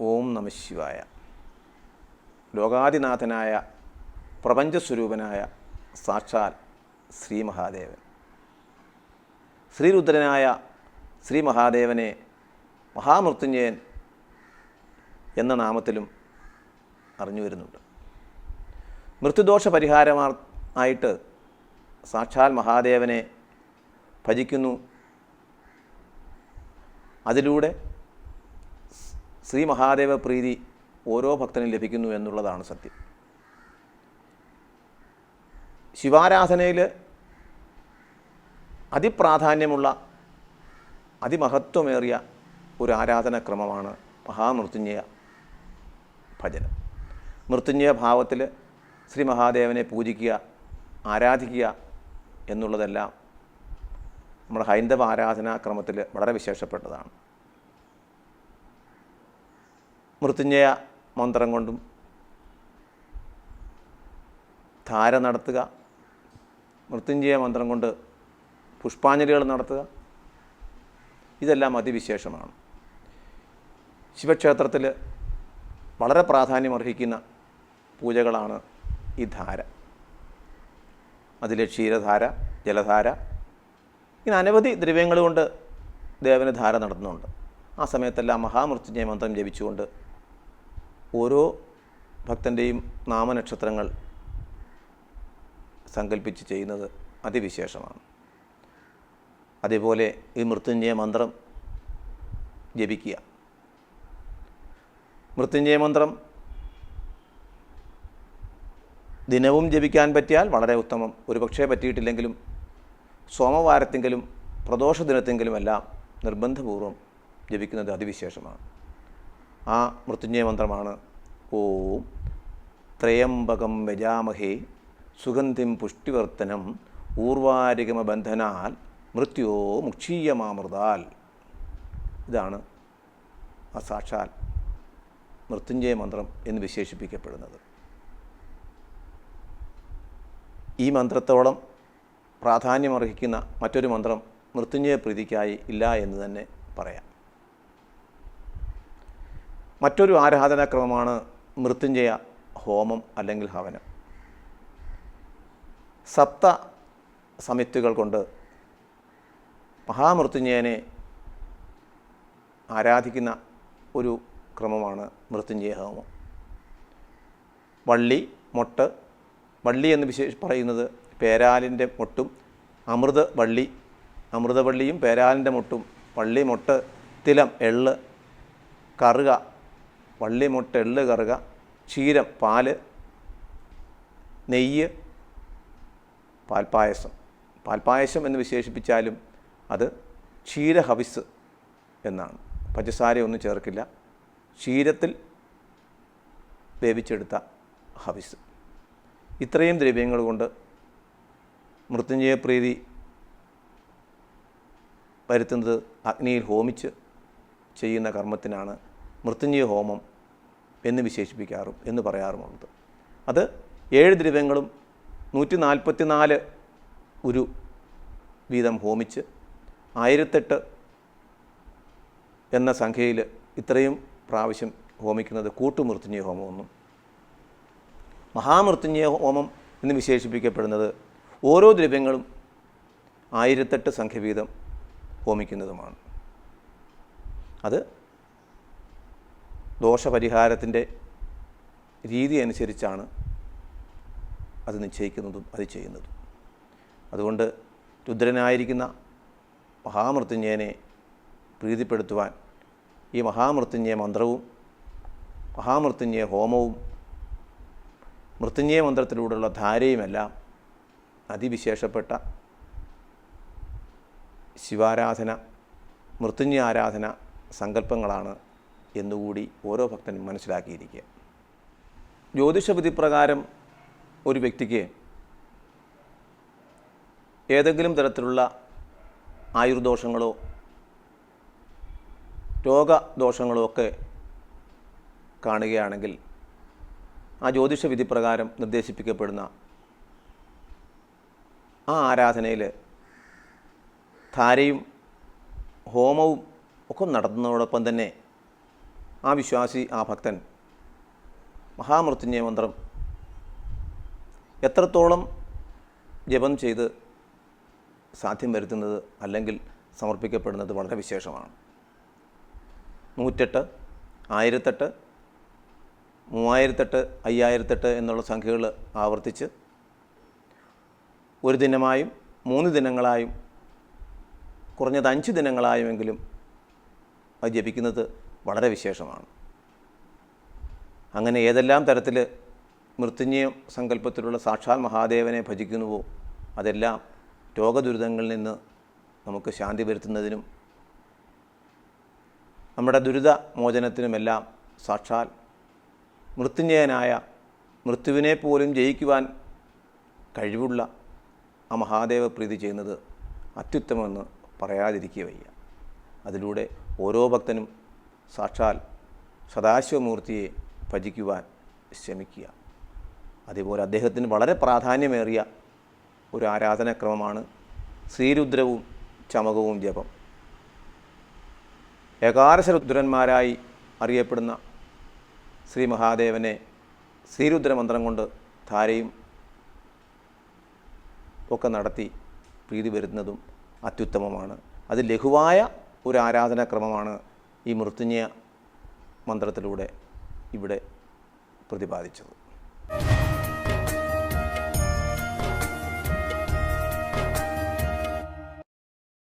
ഓം നമ ശിവായ. ലോകാദിനാഥനായ പ്രപഞ്ചസ്വരൂപനായ സാക്ഷാൽ ശ്രീ മഹാദേവൻ. ശ്രീരുദ്രനായ ശ്രീ മഹാദേവനെ മഹാമൃത്യുഞ്ജയൻ എന്ന നാമത്തിലും അറിഞ്ഞു വരുന്നുണ്ട്. മൃത്യുദോഷ പരിഹാരമാർ ആയിട്ട് സാക്ഷാൽ മഹാദേവനെ ഭജിക്കുന്നു. അതിലൂടെ ശ്രീ മഹാദേവ പ്രീതി ഓരോ ഭക്തനും ലഭിക്കുന്നു എന്നുള്ളതാണ് സത്യം. ശിവാരാധനയിൽ അതിപ്രാധാന്യമുള്ള അതിമഹത്വമേറിയ ഒരു ആരാധനാക്രമമാണ് മഹാമൃത്യുഞ്ജയ ഭജനം. മൃത്യുഞ്ജയ ഭാവത്തിൽ ശ്രീ മഹാദേവനെ പൂജിക്കുക ആരാധിക്കുക എന്നുള്ളതെല്ലാം നമ്മുടെ ഹൈന്ദവ ആരാധനാക്രമത്തിൽ വളരെ വിശേഷപ്പെട്ടതാണ്. മൃത്യുഞ്ജയ മന്ത്രം കൊണ്ടും ധാര നടത്തുക. മൃത്യുഞ്ജയ മന്ത്രം കൊണ്ട് പുഷ്പാഞ്ജലികൾ നടത്തുക. ഇതെല്ലാം അതിവിശേഷമാണ്. ശിവക്ഷേത്രത്തിൽ വളരെ പ്രാധാന്യമർഹിക്കുന്ന പൂജകളാണ് ഈ ധാര. അതിൽ ക്ഷീരധാര ജലധാര ഇങ്ങനെ അനവധി ദ്രവ്യങ്ങൾ കൊണ്ട് ദേവന് ധാര നടത്തുന്നുണ്ട്. ആ സമയത്തെല്ലാം മഹാമൃത്യുഞ്ജയ മന്ത്രം ജപിച്ചുകൊണ്ട് ഓരോ ഭക്തന്റെയും നാമനക്ഷത്രങ്ങൾ സങ്കല്പിച്ച് ചെയ്യുന്നത് അതിവിശേഷമാണ്. അതേപോലെ ഈ മൃത്യുഞ്ജയ മന്ത്രം ജപിക്കുക. മൃത്യുഞ്ജയ മന്ത്രം ദിനവും ജപിക്കാൻ പറ്റിയാൽ വളരെ ഉത്തമം. ഒരു പക്ഷേ പറ്റിയിട്ടില്ലെങ്കിലും സോമവാരത്തെങ്കിലും പ്രദോഷ ദിനത്തെങ്കിലുമെല്ലാം നിർബന്ധപൂർവം ജപിക്കുന്നത് അതിവിശേഷമാണ്. ആ മൃത്യുഞ്ജയ മന്ത്രമാണ് ഓം ത്രയംബകം വ്യജാമഹേ സുഗന്ധിം പുഷ്ടിവർത്തനം ഊർവാരികമ ബന്ധനാൽ മൃത്യോ മുക്ഷീയമാമൃതാൽ. ഇതാണ് ആ സാക്ഷാൽ മൃത്യുഞ്ജയ മന്ത്രം എന്ന് വിശേഷിപ്പിക്കപ്പെടുന്നത്. ഈ മന്ത്രത്തോളം പ്രാധാന്യമർഹിക്കുന്ന മറ്റൊരു മന്ത്രം മൃത്യുഞ്ജയ പ്രീതിക്കായി ഇല്ല എന്ന് തന്നെ പറയാം. മറ്റൊരു ആരാധനാക്രമമാണ് മൃത്യുഞ്ജയ ഹോമം അല്ലെങ്കിൽ ഹവനം. സപ്ത സമിത്തുകൾ കൊണ്ട് മഹാമൃത്യുഞ്ജയനെ ആരാധിക്കുന്ന ഒരു ക്രമമാണ് മൃത്യുഞ്ജയ ഹോമം. വള്ളി മൊട്ട് വള്ളി എന്ന് വിശേഷ പറയുന്നത് പേരാലിന്റെ മൊട്ടും അമൃത വള്ളി അമൃതവള്ളിയും പേരാലിന്റെ മൊട്ടും വള്ളി മൊട്ട് തിലം എള്ള് കറുക വള്ളി മുട്ട എള്ള് കറുക ക്ഷീരം പാൽ നെയ്യ് പാൽപ്പായസം. പാൽപ്പായസം എന്ന് വിശേഷിപ്പിച്ചാലും അത് ക്ഷീര ഹവിസ് എന്നാണ്. പഞ്ചസാരയൊന്നും ചേർക്കില്ല. ക്ഷീരത്തിൽ വേവിച്ചെടുത്ത ഹവിസ്. ഇത്രയും ദ്രവ്യങ്ങൾ കൊണ്ട് മൃത്യുഞ്ജയപ്രീതി വരുത്തുന്നത് അഗ്നിയിൽ ഹോമിച്ച് ചെയ്യുന്ന കർമ്മത്തിനാണ് മൃത്യുഞ്ജയ ഹോമം എന്ന് വിശേഷിപ്പിക്കാറും എന്ന് പറയാറുമുള്ളത് അത് ഏഴ് ദ്രവ്യങ്ങളും നൂറ്റി നാൽപ്പത്തി നാല് ഒരു വീതം ഹോമിച്ച് ആയിരത്തെട്ട് എന്ന സംഖ്യയിൽ ഇത്രയും പ്രാവശ്യം ഹോമിക്കുന്നത് കൂട്ടുമൃത്യുഞ്ജയ ഹോമമെന്നും മഹാമൃത്യുഞ്ജയ ഹോമം എന്ന് വിശേഷിപ്പിക്കപ്പെടുന്നത് ഓരോ ദ്രവ്യങ്ങളും ആയിരത്തെട്ട് സംഖ്യ വീതം ഹോമിക്കുന്നതുമാണ്. അത് ദോഷപരിഹാരത്തിന്റെ രീതി അനുസരിച്ചാണ് അത് നിശ്ചയിക്കുന്നതും അത് ചെയ്യുന്നതും. അതുകൊണ്ട് രുദ്രനായിരിക്കുന്ന മഹാമൃത്യുഞ്ജയനെ പ്രീതിപ്പെടുത്തുവാൻ ഈ മഹാമൃത്യുഞ്ജയ മന്ത്രവും മഹാമൃത്യുഞ്ജയ ഹോമവും മൃത്യുഞ്ജയ മന്ത്രത്തിലൂടെയുള്ള ധാരയുമെല്ലാം അതിവിശേഷപ്പെട്ട ശിവാരാധന മൃത്യുഞ്ജയ ആരാധന സങ്കല്പങ്ങളാണ് എന്നുകൂടി ഓരോ ഭക്തനും മനസ്സിലാക്കിയിരിക്കുക. ജ്യോതിഷവിധി പ്രകാരം ഒരു വ്യക്തിക്ക് ഏതെങ്കിലും തരത്തിലുള്ള ആയുർദോഷങ്ങളോ രോഗദോഷങ്ങളോ ഒക്കെ കാണുകയാണെങ്കിൽ ആ ജ്യോതിഷവിധി പ്രകാരം നിർദ്ദേശിപ്പിക്കപ്പെടുന്ന ആ ആരാധനയിൽ ധാരയും ഹോമവും ഒക്കെ നടത്തുന്നതോടൊപ്പം തന്നെ ആ വിശ്വാസി ആ ഭക്തൻ. മഹാമൃത്യുഞ്ജയ മന്ത്രം. എത്രത്തോളം ജപം ചെയ്ത് സാധ്യം വരുത്തുന്നത് അല്ലെങ്കിൽ സമർപ്പിക്കപ്പെടുന്നത് വളരെ വിശേഷമാണ്. നൂറ്റെട്ട് ആയിരത്തെട്ട് മൂവായിരത്തെട്ട് അയ്യായിരത്തെട്ട് എന്നുള്ള സംഖ്യകൾ ആവർത്തിച്ച് ഒരു ദിനമായും മൂന്ന് ദിനങ്ങളായും കുറഞ്ഞത് അഞ്ച് ദിനങ്ങളായുമെങ്കിലും അത് ജപിക്കുന്നത് വളരെ വിശേഷമാണ്. അങ്ങനെ ഏതെല്ലാം തരത്തിൽ മൃത്യുഞ്ജയ സങ്കല്പത്തിലുള്ള സാക്ഷാൽ മഹാദേവനെ ഭജിക്കുന്നുവോ അതെല്ലാം രോഗദുരിതങ്ങളിൽ നിന്ന് നമുക്ക് ശാന്തി വരുത്തുന്നതിനും നമ്മുടെ ദുരിത മോചനത്തിനുമെല്ലാം സാക്ഷാൽ മൃത്യുഞ്ജയനായ മൃത്യുവിനെ പോലും ജയിക്കുവാൻ കഴിവുള്ള ആ മഹാദേവ പ്രീതി ചെയ്യുന്നത് അത്യുത്തമമെന്ന് പറയാതിരിക്കുക വയ്യ അതിലൂടെ ഓരോ ഭക്തനും സാക്ഷാൽ സദാശിവമൂർത്തിയെ ഭജിക്കുവാൻ ശ്രമിക്കുക. അതേപോലെ അദ്ദേഹത്തിന് വളരെ പ്രാധാന്യമേറിയ ഒരു ആരാധനാക്രമമാണ് ശ്രീരുദ്രവും ചമകവും ജപം. ഏകാരശരുദ്രന്മാരായി അറിയപ്പെടുന്ന ശ്രീ മഹാദേവനെ ശ്രീരുദ്രമന്ത്രം കൊണ്ട് ധാരയും ഒക്കെ നടത്തി പ്രീതി വരുന്നതും അത്യുത്തമമാണ്. അത് ലഘുവായ ഒരു ആരാധനാക്രമമാണ് ഈ മൃത്യുഞ്ജയ മന്ത്രത്തിലൂടെ ഇവിടെ പ്രതിപാദിച്ചത്.